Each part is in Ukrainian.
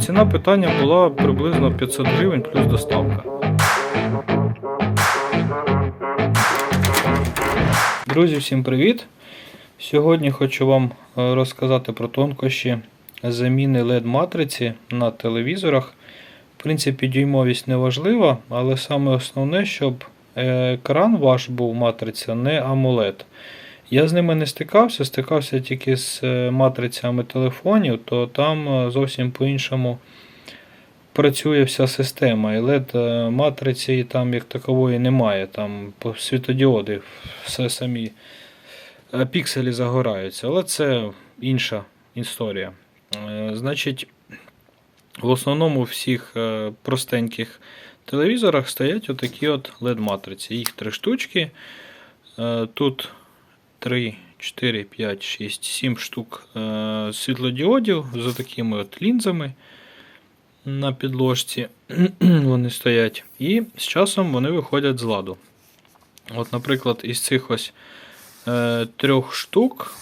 Ціна питання була приблизно 500 гривень плюс доставка. Друзі, всім привіт! Сьогодні хочу вам е, розказати про тонкощі заміни LED-матриці на телевізорах. В принципі, дюймовість не важлива, але саме основне, щоб е, екран ваш був матриця, не AMOLED. Я з ними не стикався, стикався тільки з е, матрицями телефонів, то там е, зовсім по-іншому працює вся система. І LED е, матриці там як такової немає. Там світодіоди все самі пікселі загораються. Але це інша історія. Значить, в основному у всіх простеньких телевізорах стоять отакі от LED-матриці. Їх три штучки. Тут 3, 4, 5, 6, 7 штук е, світлодіодів з такими от лінзами на підложці. вони стоять. І з часом вони виходять з ладу. От, наприклад, із цих ось е, трьох штук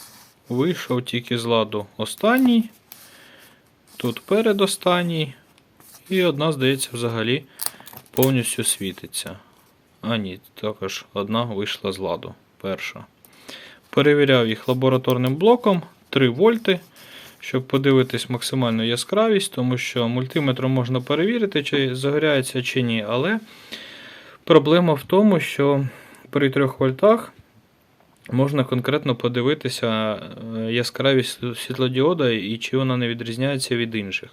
вийшов тільки з ладу останній. Тут передостанній. І одна, здається, взагалі повністю світиться. А ні, також одна вийшла з ладу. Перша. Перевіряв їх лабораторним блоком 3 вольти, щоб подивитись максимальну яскравість, тому що мультиметром можна перевірити, чи загоряється чи ні. Але проблема в тому, що при 3 вольтах можна конкретно подивитися е, яскравість світлодіода і чи вона не відрізняється від інших.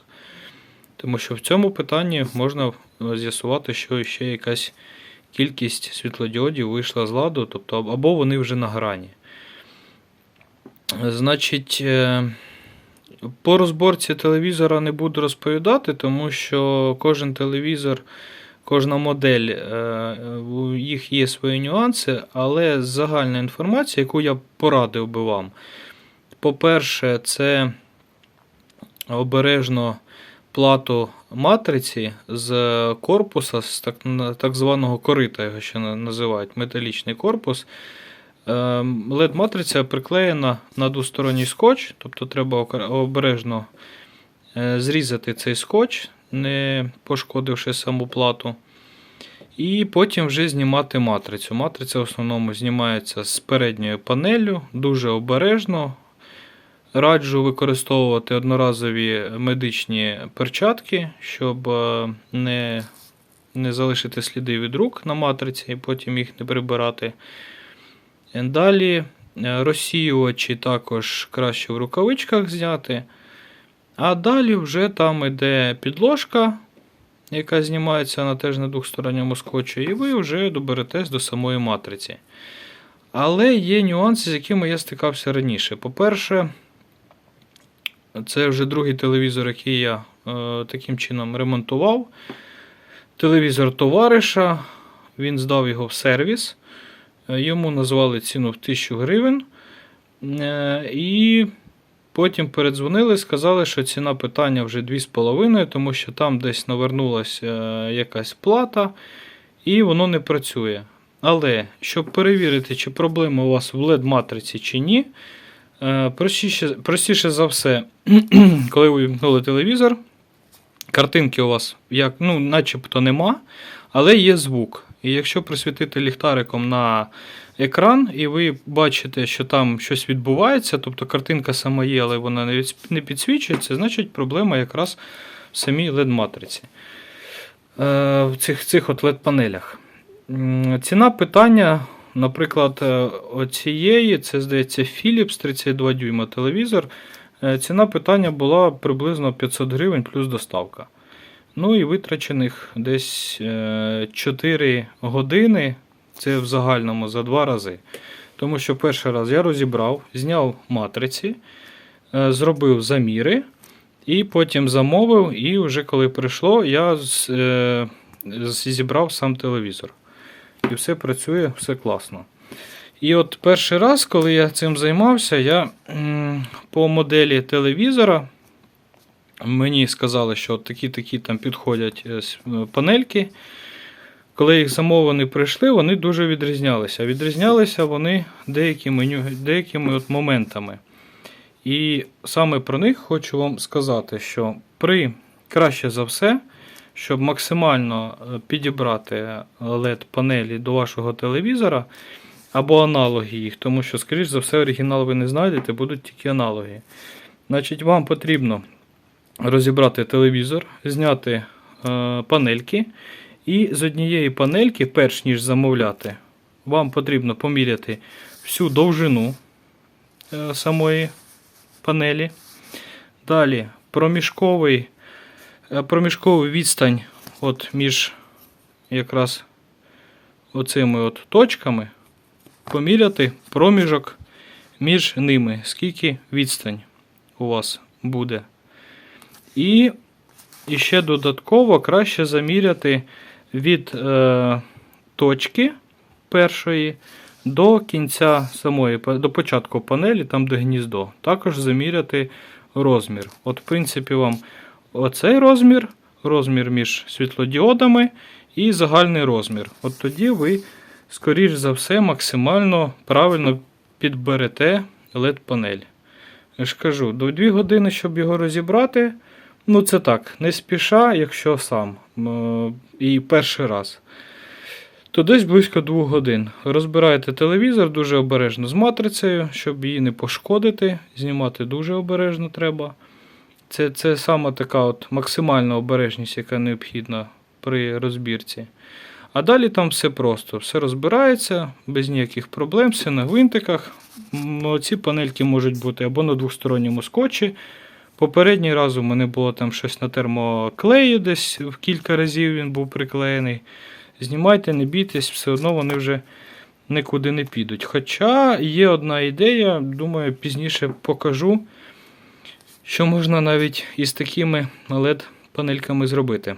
Тому що в цьому питанні можна з'ясувати, що ще якась кількість світлодіодів вийшла з ладу, тобто або вони вже на грані. Значить, е, по розборці телевізора не буду розповідати, тому що кожен телевізор, кожна модель, е, у їх є свої нюанси, але загальна інформація, яку я порадив би вам. По-перше, це обережно плату матриці з корпуса, з так, званого корита, його ще називають металічний корпус. LED-матриця приклеєна на двосторонній скотч, тобто треба обережно е, зрізати цей скотч, не пошкодивши саму плату. І потім вже знімати матрицю. Матриця в основному знімається з передньою панеллю, дуже обережно. Раджу використовувати одноразові медичні перчатки, щоб е, не, не залишити сліди від рук на матриці і потім їх не прибирати. Далі е, розсіювачі також краще в рукавичках зняти. А далі вже там іде підложка, яка знімається на теж на двохсторонньому скотчі, і ви вже доберетесь до самої матриці. Але є нюанси, з якими я стикався раніше. По-перше, це вже другий телевізор, який я е, таким чином ремонтував. Телевізор товариша, він здав його в сервіс. Е, Йому назвали ціну в 1000 гривень. Е, І потім передзвонили, сказали, що ціна питання вже 2,5, тому що там десь навернулася е, якась плата, і воно не працює. Але щоб перевірити, чи проблема у вас в LED-матриці чи ні, простіше, простіше за все, коли ви вімкнули телевізор, картинки у вас як, ну, начебто нема, але є звук. І якщо присвітити ліхтариком на екран, і ви бачите, що там щось відбувається, тобто картинка сама є, але вона не підсвічується, значить проблема якраз в самій LED-матриці. Е, В цих, цих от LED-панелях. Ціна питання, наприклад, е, оцієї, це здається Philips 32 дюйма телевізор. Е, Ціна питання була приблизно 500 гривень плюс доставка. Ну і витрачених десь е, 4 години. Це в загальному за два рази. Тому що перший раз я розібрав, зняв матриці, е, зробив заміри, і потім замовив. І вже коли прийшло, я е, зібрав сам телевізор. І все працює, все класно. І от перший раз, коли я цим займався, я по моделі телевізора мені сказали, що такі-такі там підходять е, е, панельки. Коли їх замовлені прийшли, вони дуже відрізнялися. Відрізнялися вони деякими, деякими от моментами. І саме про них хочу вам сказати, що при краще за все, щоб максимально е, підібрати LED-панелі до вашого телевізора або аналоги їх, тому що, скоріш за все, оригінал ви не знайдете, будуть тільки аналоги. Значить, вам потрібно розібрати телевізор, зняти е, панельки. І з однієї панельки, перш ніж замовляти, вам потрібно поміряти всю довжину е, самої панелі. Далі проміжковий, е, відстань от між якраз оцими от точками. Поміряти проміжок між ними, скільки відстань у вас буде. І, ще додатково краще заміряти від е, точки першої до кінця самої, до початку панелі, там де гніздо. Також заміряти розмір. От, в принципі, вам оцей розмір, розмір між світлодіодами і загальний розмір. От тоді ви, скоріш за все, максимально правильно підберете LED-панель. Я ж кажу, до 2 години, щоб його розібрати. Ну, це так, не спіша, якщо сам. М, І перший раз. То десь близько 2 годин. Розбираєте телевізор дуже обережно з матрицею, щоб її не пошкодити. Знімати дуже обережно треба. Це, це саме така от максимальна обережність, яка необхідна при розбірці. А далі там все просто. Все розбирається, без ніяких проблем, все на гвинтиках. Ці панельки можуть бути або на двосторонньому скотчі. Попередній раз у мене було там щось на термоклею, десь в кілька разів він був приклеєний. Знімайте, не бійтесь, все одно вони вже нікуди не підуть. Хоча є одна ідея, думаю, пізніше покажу, що можна навіть із такими LED-панельками зробити.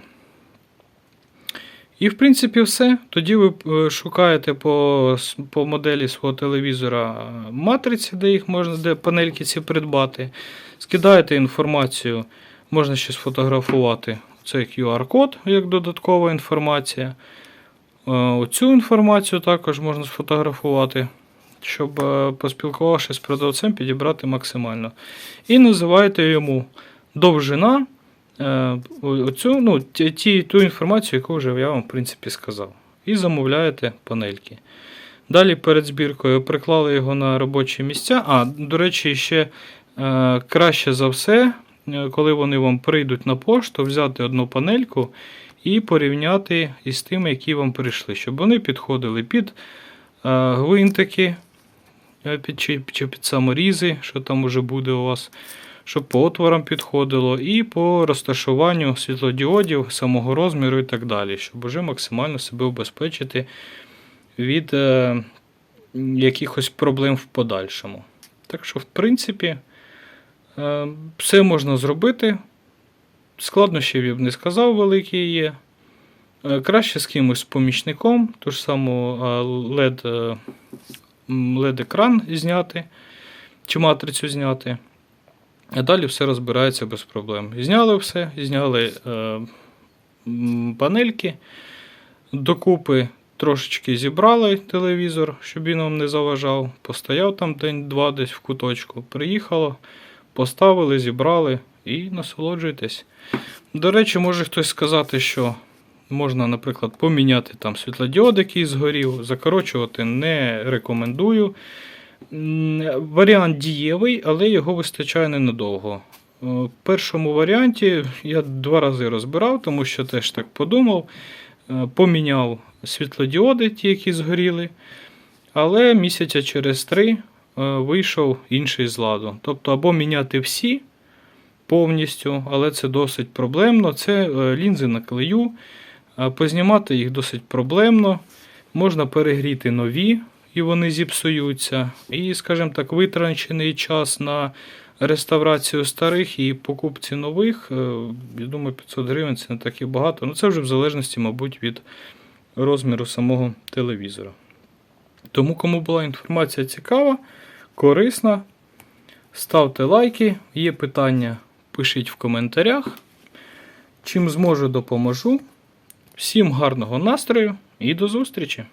І, в принципі, все. Тоді ви е, шукаєте по, по моделі свого телевізора е, матриці, де їх можна, де панельки ці придбати. Скидаєте інформацію, можна ще сфотографувати цей QR-код як додаткова інформація. Е, Оцю інформацію також можна сфотографувати, щоб, поспілкувавшись з продавцем, підібрати максимально. І називаєте йому довжина. Е, Оцю, ну, ті- ту інформацію, яку вже я вам в принципі сказав. І замовляєте панельки. Далі перед збіркою приклали його на робочі місця. А, до речі, ще е, краще за все, е, коли вони вам прийдуть на пошту, взяти одну панельку і порівняти із тими, які вам прийшли, щоб вони підходили під е, гвинтики, е, під, чи, чи під саморізи, що там уже буде у вас, щоб по отворам підходило, і по розташуванню світлодіодів, самого розміру і так далі, щоб уже максимально себе убезпечити від е, якихось проблем в подальшому. Так що, в принципі, е, все можна зробити. Складнощів я б не сказав, великі є. Е, Краще з кимось помічником, ту ж саму е, LED, е, м, LED-екран зняти, чи матрицю зняти. А далі все розбирається без проблем. Зняли все, зняли е, панельки, докупи трошечки зібрали телевізор, щоб він вам не заважав. Постояв там день-два десь в куточку. Приїхало, поставили, зібрали і насолоджуйтесь. До речі, може хтось сказати, що можна, наприклад, поміняти там світлодіод, який згорів. Закорочувати не рекомендую. Варіант дієвий, але його вистачає ненадовго. Е, В першому варіанті я два рази розбирав, тому що теж так подумав. Е, Поміняв світлодіоди, ті, які згоріли. Але місяця через три е, вийшов інший з ладу. Тобто, або міняти всі повністю, але це досить проблемно. Це лінзи на клею. Познімати їх досить проблемно. Можна перегріти нові, і вони зіпсуються. І, скажімо так, витрачений час на реставрацію старих і покупці нових. е, Я думаю, 500 гривень це не так і багато. Ну, це вже в залежності, мабуть, від розміру самого телевізора. Тому, кому була інформація цікава, корисна, ставте лайки. Є питання, пишіть в коментарях. Чим зможу, допоможу. Всім гарного настрою і до зустрічі!